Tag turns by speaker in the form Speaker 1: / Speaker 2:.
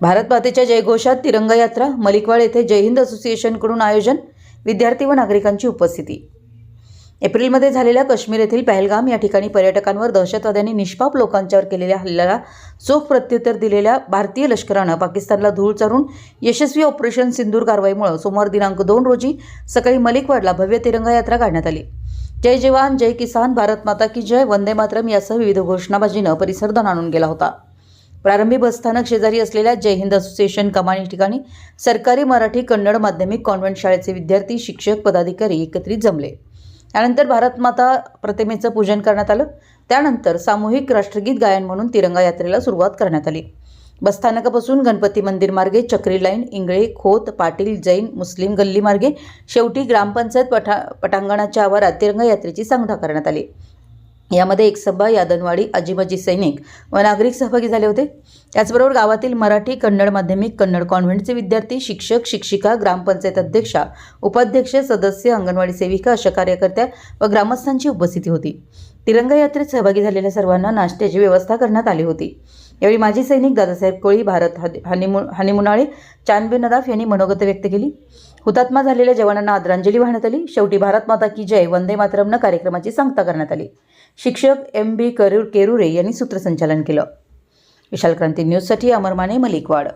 Speaker 1: भारत मातेच्या जयघोषात तिरंगा यात्रा मलिकवाड येथे जय हिंद असोसिएशनकडून आयोजन विद्यार्थी व नागरिकांची उपस्थिती. एप्रिलमध्ये झालेल्या काश्मीर येथील पहलगाम या ठिकाणी पर्यटकांवर दहशतवाद्यांनी निष्पाप लोकांच्यावर केलेल्या हल्ल्याला चोख प्रत्युत्तर दिलेल्या भारतीय लष्करानं पाकिस्तानला धूळ चारून यशस्वी ऑपरेशन सिंदूर कारवाईमुळे सोमवार दिनांक दोन रोजी सकाळी मलिकवाडला भव्य तिरंगा यात्रा काढण्यात आली. जय जवान जय किसान भारत माता की जय वंदे मातरम यासह विविध घोषणाबाजीनं परिसर दणाणून गेला होता. प्रारंभी बसस्थानक शेजारी असलेल्या जय हिंद असोसिएशन कमानी ठिकाणी सरकारी मराठी कन्नड माध्यमिक कॉन्व्हेंट शाळेचे विद्यार्थी शिक्षक पदाधिकारी एकत्रित जमले. त्यानंतर भारतमाता प्रतिमेचं पूजन करण्यात आलं. त्यानंतर सामूहिक राष्ट्रगीत गायन म्हणून तिरंगा यात्रेला सुरुवात करण्यात आली. बसस्थानकापासून गणपती मंदिर मार्गे चक्री लाईन इंगळे खोत पाटील जैन मुस्लिम गल्ली मार्गे शेवटी ग्रामपंचायत पठा पटांगणाच्या आवारात तिरंगा यात्रेची सांगता करण्यात आली. यामध्ये एकसभा यादनवाडी अजिबाजी सैनिक व नागरिक सहभागी झाले होते. त्याचबरोबर गावातील मराठी कन्नड माध्यमिक कन्नड कॉन्व्हेंटचे विद्यार्थी शिक्षक शिक्षिका ग्रामपंचायत अध्यक्षा उपाध्यक्ष सदस्य अंगणवाडी सेविका अशा कार्यकर्त्या व ग्रामस्थांची उपस्थिती होती. तिरंगा यात्रेत सहभागी झालेल्या सर्वांना नाश्त्याची व्यवस्था करण्यात आली होती. यावेळी माजी सैनिक दादासाहेब कोळी भारत हनिमु हनिमुनाळे चांदबे नदाफ यांनी मनोगत व्यक्त केली. हुतात्मा झालेल्या जवानांना आदरांजली वाहण्यात आली. शेवटी भारत माता की जय वंदे मातरमनं कार्यक्रमाची सांगता करण्यात आली. शिक्षक एम बी करूर केरुरे यांनी सूत्रसंचालन केलं. विशाल क्रांती न्यूजसाठी अमर माने मलिकवाड.